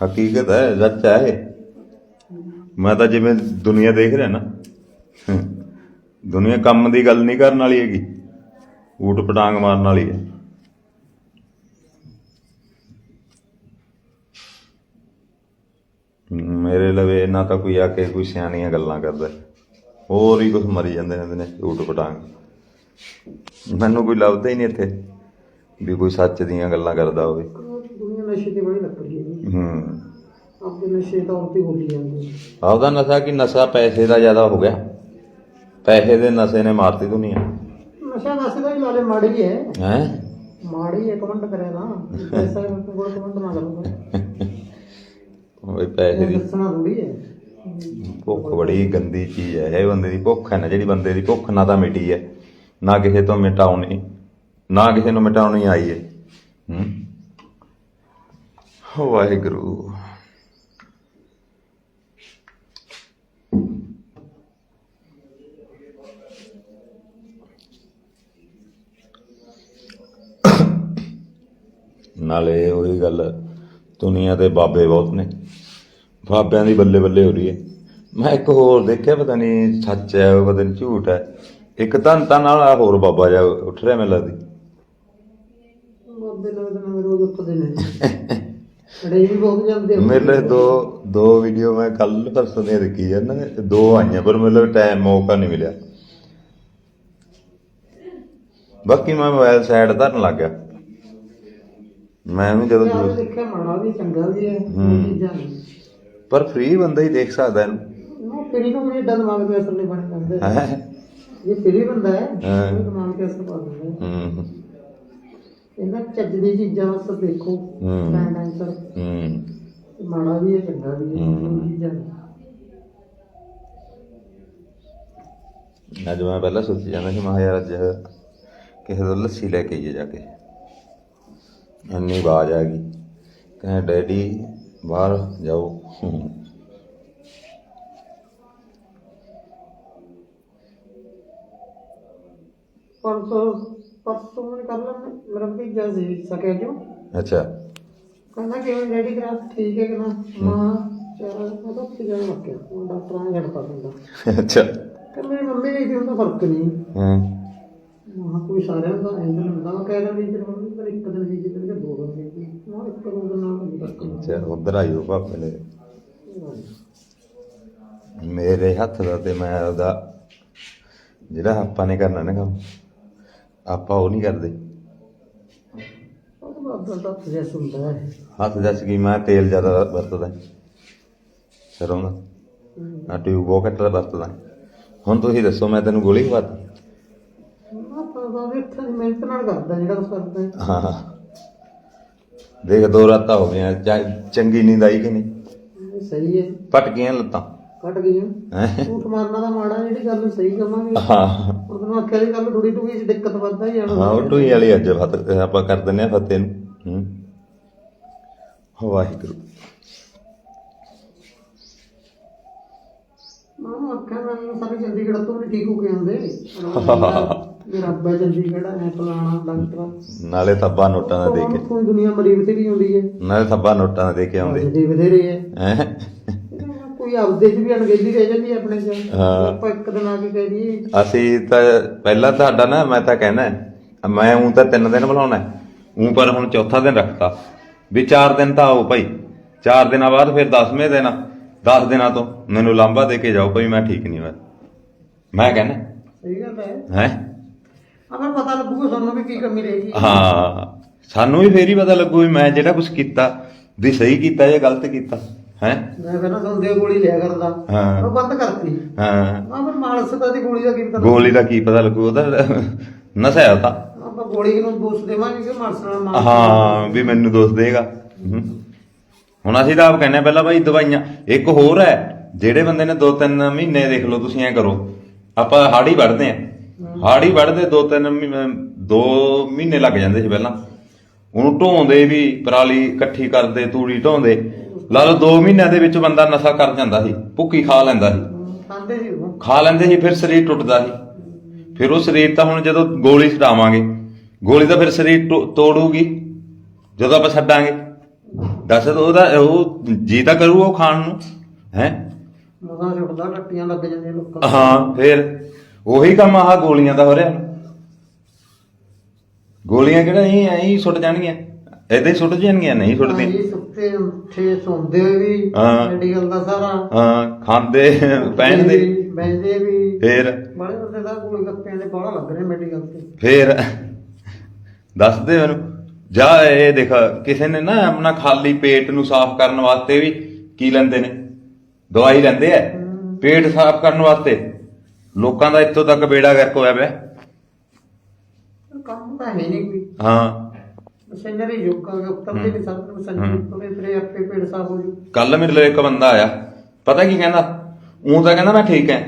ਹਕੀਕਤ ਹੈ, ਸੱਚ ਹੈ ਇਹ। ਮੈਂ ਤਾਂ ਜਿਵੇਂ ਦੁਨੀਆ ਦੇਖ ਰਿਹਾ ਨਾ, ਦੁਨੀਆ ਕੰਮ ਦੀ ਗੱਲ ਨਹੀਂ ਕਰਨ ਵਾਲੀ ਹੈਗੀ, ਊਟ ਪਟਾਂਗ ਮਾਰਨ ਵਾਲੀ ਹੈ। ਮੇਰੇ ਲਵੇ ਨਾ ਤਾਂ ਕੋਈ ਆ ਕੇ ਕੋਈ ਸਿਆਣੀਆਂ ਗੱਲਾਂ ਕਰਦਾ, ਹੋਰ ਹੀ ਕੁਝ ਮਰੀ ਜਾਂਦੇ ਰਹਿੰਦੇ ਨੇ ਊਟ ਪਟਾਂਗ। ਮੈਨੂੰ ਕੋਈ ਲੱਭਦਾ ਹੀ ਨਹੀਂ ਇੱਥੇ, ਵੀ ਕੋਈ ਸੱਚ ਦੀਆਂ ਗੱਲਾਂ ਕਰਦਾ ਹੋਵੇ। ਦੁਨੀਆ ਨਸ਼ੇ ਤੇ ਬੜੀ ਲੱਗ ਰਹੀ ਹੈ। ਆਪਦੇ ਨਸ਼ੇ ਜਾਂਦੀ ਹੈ ਆਪਦਾ ਨਸ਼ਾ ਕੀ ਨਸ਼ਾ ਪੈਸੇ ਦਾ ਜ਼ਿਆਦਾ ਹੋ ਗਿਆ। ਪੈਸੇ ਦੇ ਨਸ਼ੇ ਨੇ ਮਾਰਤੀ ਦੁਨੀਆ। ਨਸ਼ਾ ਦੱਸਦਾ ਹੀ ਲਾਲੇ ਮਾੜੀ ਹੈ। ਹੈ? ਮਾੜੀ ਹੈ ਕਮੈਂਟ ਕਰਿਆ ਨਾ ਪੈਸਾ ਕੋਲ ਕਮੈਂਟ ਨਾ ਕਰੋ ਉਹ ਪੈਸੇ ਦੀ ਦੱਸਣਾ ਥੋੜੀ ਹੈ। ਭੁੱਖ ਬੜੀ ਗੰਦੀ ਚੀਜ਼ ਹੈ। ਇਹ ਬੰਦੇ ਦੀ ਭੁੱਖ ਹੈ ਨਾ ਜਿਹੜੀ ਬੰਦੇ ਦੀ ਭੁੱਖ ਨਾ ਤਾਂ ਮਿਟੀ ਹੈ। ਨਾ ਕਿਸੇ ਤੋਂ ਮਿਟਾਉਣੀ ਨਾ ਕਿਸੇ ਨੂੰ ਮਿਟਾਉਣੀ ਆਈ ਹੂੰ। ਹੋ? ਵਾਹਿਗੁਰੂ। ਨਾਲੇ ਉਹੀ ਗੱਲ ਦੁਨੀਆ ਤੇ ਬਾਬੇ ਬਹੁਤ ਨੇ। ਬਾਬਿਆਂ ਦੀ ਬੱਲੇ ਬੱਲੇ ਹੋ ਰਹੀ ਹੈ। ਮੈਂ ਇੱਕ ਹੋਰ ਦੇਖਿਆ ਪਤਾ ਨਹੀਂ ਸੱਚ ਹੈ ਪਤਾ ਨਹੀਂ ਝੂਠ ਹੈ। ਇੱਕ ਧੰਨ ਤਾਂ ਨਾਲ ਹੋਰ ਬਾਬਾ ਜਾ ਉੱਠ ਰਿਹਾ ਮੈਨੂੰ ਲੱਗਦੀ ਬਾਬੇ ਤਾਂ ਨਵੇਂ ਰੋਜ਼ ਉੱਠਦੇ ਨੇ। ਅੜੇ ਵੀ ਬਹੁਤ ਜਾਂਦੇ। ਮੇਰੇ ਦੋ ਦੋ ਵੀਡੀਓ ਮੈਂ ਕੱਲ ਪਰਸੋਂ ਦੀਆਂ ਦੇਖੀ ਜਾਂ ਨਾ ਦੋ ਆਈਆਂ ਪਰ ਮੈਨੂੰ ਟਾਈਮ ਮੌਕਾ ਨਹੀਂ ਮਿਲਿਆ। ਬਾਕੀ ਮੈਂ ਮੋਬਾਈਲ ਸਾਈਡ ਧਰਨ ਲੱਗ ਗਿਆ। ਮੈਂ ਵੀ ਜਦੋਂ ਦੇਖਿਆ ਮਾੜਾ ਵੀ ਚੰਗਾ ਵੀ ਹੈ ਚੀਜ਼ਾਂ ਪਰ ਫ੍ਰੀ ਬੰਦਾ ਹੀ ਦੇਖ ਸਕਦਾ ਇਹਨੂੰ। ਫਿਰ ਨੂੰ ਏਡਾ ਦਿਮਾਗ ਤੇ ਅਸਰ ਨਹੀਂ ਬਣ ਜਾਂਦਾ ਹੈ? ਇਹ ਫਿਰ ਬੰਦਾ ਹੈ ਦਿਮਾਗ ਤੇ ਅਸਰ ਪਾ ਦਿੰਦਾ। ਹੈ। ਹੂੰ ਇਹਨਾਂ ਚੱਜ ਦੀ ਚੀਜ਼ਾਂ ਵਾਸਤੇ ਦੇਖੋ ਹੂੰ। ਸਟੈਂਡ ਆਂਸਰ ਹੂੰ ਮਾੜਾ ਵੀ ਹੈ ਚੰਗਾ ਵੀ ਹੈ ਹੂੰ। ਇਹ ਚੀਜ਼ਾਂ ਨੇ। ਅੱਜ ਮੈਂ ਪਹਿਲਾਂ ਸੋਚੀ ਜਾਂਦਾ ਸੀ ਮੈਂ ਕਿਹਾ ਯਾਰ ਅੱਜ ਕਿਸੇ ਤੋਂ ਲੱਸੀ ਲੈ ਕੇ ਆਈਏ ਜਾ ਕੇ ਇੰਨੀ ਆਵਾਜ਼ ਆ ਗਈ ਕਹਿੰਦਾ ਡੈਡੀ ਬਾਹਰ ਜਾਓ ਪਰਸੋਂ ਪਰਸੋਂ ਮੈਂ ਕਰ ਲੈਣਾ ਮੇਰਾ ਭਤੀਜਾ ਸੀ ਸਕਿਆ ਜੋ ਅੱਛਾ। ਕਹਿੰਦਾ ਕਿਵੇਂ ਡੈਡੀ ਕਰਾ ਠੀਕ ਹੈ ਕਿ ਨਾ? ਮਾਂ ਚਾਰ ਉਹ ਤਾਂ ਲੱਗ ਗਿਆ ਉਹ ਡਾਕਟਰਾਂ ਨੇ ਛੱਡਤਾ ਦਿੰਦਾ ਅੱਛਾ। ਕਿ ਮੇਰੀ ਮੰਮੀ ਗਈ ਸੀ ਉਹਦਾ ਫ਼ਰਕ ਨਹੀਂ। ਹਾਂ। ਮਾਂ ਕੋਈ ਸਾਰਿਆਂ ਦਾ ਇੰਜ ਹੁੰਦਾ। ਮੈਂ ਕਹਿ ਰਿਹਾ ਵੀ ਤੇਰੀ ਮੰਮੀ ਤਾਂ ਇੱਕ ਦਿਨ ਦੀ ਜਿੱਦਣ ਕਿ ਦੋ ਦਿਨ ਦੀ ਸੀ। ਮਾਂ ਇੱਕ ਦੋ ਦਿਨ ਨਾਲ ਨਹੀਂ। ਫ਼ਰਕ ਅੱਛਾ ਉਧਰ ਆਇਓ ਪਾਪੇ ਨੇ ਮੇਰੇ ਹੱਥ ਦਾ ਤੇ ਮੈਂ ਉਹਦਾ ਜਿਹੜਾ ਆਪਾਂ ਨੇ ਕਰਨਾ ਨਾ ਕੰਮ। ਆਪਾਂ ਉਹ ਨਹੀਂ ਕਰਦੇ। ਉਹ ਤਾਂ ਬਾਬਾ ਦਾ ਹੁੰਦਾ ਹੈ। ਹੱਥ ਦੱਸ ਕੀ ਮੈਂ ਤੇਲ ਜ਼ਿਆਦਾ ਵਰਤਦਾ ਸਰੋਂ ਦਾ ਆ ਟਿਊਬ ਬਹੁਤ ਘੱਟ ਵਰਤਦਾ ਹੁਣ ਤੁਸੀਂ ਦੱਸੋ ਮੈਂ ਤੈਨੂੰ ਗੋਲੀ ਖਵਾਤੀ? ਆਪਾਂ ਦਾ ਵੀ ਇੱਥੇ ਦੀ ਮਿਹਨਤ ਨਾਲ ਕਰਦਾ ਜਿਹੜਾ ਕੁਛ ਕਰਦਾ ਹੈ। ਹਾਂ ਦੇਖ ਦੋ ਰਾਤਾਂ ਹੋ ਗਈਆਂ। ਚਾ- ਚੰਗੀ ਨੀਂਦ ਆਈ ਕਿ ਨਹੀਂ? ਇਹ ਸਹੀ ਹੈ। ਪਟਕੀਆਂ ਲੱਤਾਂ। ਕੱਟ ਗਈਆਂ ਹੈਂ? ਝੂਠ ਮਾਰਨਾ ਦਾ ਮਾੜਾ ਜਿਹੜੀ ਗੱਲ ਸਹੀ ਕਵਾਂਗੇ। ਹਾਂ। ਹੁਣ ਤੈਨੂੰ ਆਖਿਆ ਦੀ ਗੱਲ ਥੋੜੀ ਟੂਈ ਚ ਦਿੱਕਤ ਵੱਧਦਾ ਹੀ ਜਾਣਾ। ਹਾਂ ਉਹ ਟੂਈ ਵਾਲੀ ਅੱਜ ਫਤ ਆਪਾਂ ਕਰ ਦਿੰਨੇ ਆ ਫਤਿਹ ਨੂੰ। ਹੂੰ। ਵਾਹਿਗੁਰੂ। ਮਾਂ ਨੂੰ ਆਖਿਆ ਮੈਂ ਸਾਰੇ ਚੰਡੀਗੜ੍ਹ ਤੋਂ ਵੀ ਠੀਕ ਹੋ ਕੇ ਆਉਂਦੇ। ਮੇਰਾ ਰੱਬਾ ਚੰਡੀਗੜ੍ਹ ਹੈ ਫਲਾਣਾ ਡਾਕਟਰ ਨਾਲੇ ਥੱਬਾ ਨੋਟਾਂ ਦਾ ਦੇ ਕੇ ਕੋਈ ਦੁਨੀਆ ਮਰੀ ਬਥੇਰੀ ਹੁੰਦੀ ਹੈ। ਨਾਲੇ ਥੱਬਾ ਨੋਟਾਂ ਦਾ ਦੇ ਕੇ ਆਉਂਦੇ। ਦੇ ਬਥੇਰੇ ਹੈ ਹੈਂ? ਕੋਈ ਆਪਦੇ ਚ ਵੀ ਅਣਗਹਿਲੀ ਰਹਿ ਜਾਂਦੀ ਹੈ ਆਪਣੇ ਚ। ਹਾਂ। ਆਪਾਂ ਇੱਕ ਦਿਨ ਆ ਕੇ ਕਹਿ ਦਈਏ। ਅਸੀਂ ਤਾਂ ਪਹਿਲਾਂ ਤੁਹਾਡਾ ਨਾ ਮੈਂ ਤਾਂ ਕਹਿਣਾ ਹੈ, ਮੈਂ ਉਂ ਤਾਂ ਤਿੰਨ ਦਿਨ ਬੁਲਾਉਣਾ। ਉਂ ਪਰ ਹੁਣ ਚੌਥਾ ਦਿਨ ਰੱਖਤਾ। ਵੀ ਚਾਰ ਦਿਨ ਤਾਂ ਆਓ ਭਾਈ। ਚਾਰ ਦਿਨਾਂ ਬਾਅਦ ਫਿਰ 10ਵੇਂ ਦਿਨ 10 ਦਿਨਾਂ ਤੋਂ ਮੈਨੂੰ ਲਾਂਬਾ ਦੇ ਕੇ ਜਾਓ ਭਾਈ ਮੈਂ ਠੀਕ ਨਹੀਂ ਹੋਇਆ। ਮੈਂ ਕਹਿਣਾ। ਸਹੀ ਗੱਲ ਹੈ। ਹੈ? ਅਗਰ ਪਤਾ ਲੱਗੂਗਾ ਸਾਨੂੰ ਵੀ ਕੀ ਕਮੀ ਰਹੇਗੀ ਹਾਂ। ਸਾਨੂੰ ਵੀ ਫੇਰ ਹੀ ਪਤਾ ਲੱਗੂ ਵੀ ਮੈਂ ਜਿਹੜਾ ਕੁਝ ਕੀਤਾ ਵੀ ਸਹੀ ਕੀਤਾ ਜਾਂ ਗਲਤ ਕੀਤਾ। ਹੈ? ਮੈਂ ਕਹਿੰਦਾ ਸੰਦੇ ਗੋਲੀ ਲਿਆ ਕਰਦਾ ਹਾਂ। ਉਹ ਬੰਦ ਕਰਤੀ। ਹਾਂ। ਮੈਂ ਫਿਰ ਮਾਨਸਤਾ ਦੀ ਗੋਲੀ ਦਾ ਕੀ ਪਤਾ ਗੋਲੀ ਦਾ ਕੀ ਪਤਾ ਲੱਗੂ ਉਹਦਾ ਨਸ਼ਾ ਹੈ ਉਹ ਤਾਂ। ਆਪਾਂ ਗੋਲੀ ਨੂੰ ਦੋਸ਼ ਦੇਵਾਂਗੇ ਕਿ ਮਾਨਸ ਨਾਲ ਮਾਰ ਹਾਂ ਵੀ ਮੈਨੂੰ ਦੋਸ਼ ਦੇਗਾ। ਹਮ। ਹੁਣ ਅਸੀਂ ਤਾਂ ਆਪ ਕਹਿੰਦੇ ਹਾਂ ਪਹਿਲਾਂ ਭਾਈ ਦਵਾਈਆਂ। ਇੱਕ ਹੋਰ ਹੈ ਜਿਹੜੇ ਬੰਦੇ ਨੇ 2-3 ਮਹੀਨੇ ਦੇਖ ਲਓ ਤੁਸੀਂ ਐ ਕਰੋ। ਆਪਾਂ ਹਾੜੀ ਵੜਦੇ ਆ ਹਾੜੀ ਵੜਦੇ 2-3 2 ਮਹੀਨੇ ਲੱਗ ਜਾਂਦੇ ਸੀ ਪਹਿਲਾਂ। ਉਹਨੂੰ ਢੋਂਦੇ ਵੀ ਪਰਾਲੀ ਇਕੱਠੀ ਕਰਦੇ ਤੂੜੀ ਢੋਂਦੇ। ਲਾ ਲਓ 2 ਮਹੀਨਿਆਂ ਦੇ ਵਿੱਚ ਬੰਦਾ ਨਸ਼ਾ ਕਰ ਜਾਂਦਾ ਸੀ ਭੁੱਕੀ ਖਾ ਲੈਂਦਾ ਸੀ। ਖਾਂਦੇ ਸੀ ਉਹ। ਖਾ ਲੈਂਦੇ ਸੀ ਫਿਰ ਸਰੀਰ ਟੁੱਟਦਾ ਸੀ। ਫਿਰ ਉਹ ਸਰੀਰ ਤਾਂ ਹੁਣ ਜਦੋਂ ਗੋਲੀ ਛਡਾਵਾਂਗੇ ਗੋਲੀ ਤਾਂ ਫਿਰ ਸਰੀਰ ਟੋ- ਤੋੜੂਗੀ ਜਦੋਂ ਆਪਾਂ ਛੱਡਾਂਗੇ। ਦੱਸ ਉਹਦਾ ਉਹ ਜੀ ਤਾਂ ਕਰੂ ਉਹ ਖਾਣ ਨੂੰ ਹੈ? ਮਸਾਂ ਛੁੱਟਦਾ ਟੱਟੀਆਂ ਲੱਗ ਜਾਂਦੀਆਂ ਲੋਕਾਂ ਨੂੰ। ਹਾਂ ਫੇਰ ਉਹੀ ਕੰਮ ਆਹ ਗੋਲੀਆਂ ਦਾ ਹੋ ਰਿਹਾ। ਗੋਲੀਆਂ ਕਿਹੜਾ ਨਹੀਂ ਐਂ ਹੀ ਸੁੱਟ ਜਾਣਗੀਆਂ। ਏਦਾਂ ਹੀ ਸੁੱਟ ਜਾਣਗੀਆਂ ਨਹੀਂ ਸੁੱਟਦੀਆਂ। ਜੀ ਸੁੱਤੇ ਉੱਠੇ ਸੌਂਦੇ ਵੀ ਹਾਂ। ਮੈਡੀਕਲ ਦਾ ਸਾਰਾ। ਹਾਂ ਖਾਂਦੇ ਪਹਿਨਦੇ। ਬੈਂਦੇ ਵੀ ਫੇਰ? ਬੜੇ ਬੰਦੇ ਦਾ ਕੋਈ ਗੱਪਿਆਂ ਦੇ ਬਾਹਲਾ ਲੱਗ ਰਹੇ ਮੈਡੀਕਲ ਤੇ। ਫੇਰ? ਦੱਸਦੇ ਮੈਨੂੰ। ਜਾ ਇਹ ਦੇਖ ਕਿਸੇ ਨੇ ਨਾ ਆਪਣਾ ਖਾਲੀ ਪੇਟ ਨੂੰ ਸਾਫ਼ ਕਰਨ ਵਾਸਤੇ ਵੀ ਕੀ ਲੈਂਦੇ ਨੇ? ਦਵਾਈ ਲੈਂਦੇ ਐ। ਪੇਟ ਸਾਫ਼ ਕਰਨ ਵਾਸਤੇ। ਲੋਕਾਂ ਦਾ ਇੱਥੋਂ ਤੱਕ ਬੇੜਾ ਗਰਕ ਹੋਇਆ ਪਿਆ। ਕੰਮ ਤਾਂ ਹੈ ਨਹੀਂ ਕੋਈ। ਹਾਂ। ਮਸ਼ੀਨਰੀ ਯੁੱਗ ਆ ਗਿਆ ਉੱਤਰ ਦੇ ਵੀ ਸਭ ਨੂੰ ਸੰਜੀਵ ਕੋਲੇ ਤੇਰੇ ਆਪੇ ਪੇੜ ਸਾਫ਼ ਹੋ ਜੂ। ਕੱਲ ਮੇਰੇ ਲਈ ਇੱਕ ਬੰਦਾ ਆਇਆ। ਪਤਾ ਕੀ ਕਹਿੰਦਾ? ਉਹ ਤਾਂ ਕਹਿੰਦਾ ਮੈਂ ਠੀਕ ਐ।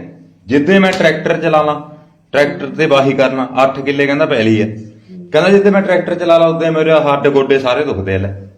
ਜਿੱਦੇ ਮੈਂ ਟਰੈਕਟਰ ਚਲਾਵਾਂ ਟਰੈਕਟਰ ਤੇ ਵਾਹੀ ਕਰਨਾ 8 ਕਿੱਲੇ ਕਹਿੰਦਾ ਪੈਲੀ ਐ। ਕਹਿੰਦਾ ਜਿੱਦੇ ਮੈਂ ਟਰੈਕਟਰ ਚਲਾ ਲਾ ਉਦੋਂ ਮੇਰੇ ਹੱਡ ਗੋਡੇ ਸਾਰੇ ਦੁਖਦੇ ਲੈ।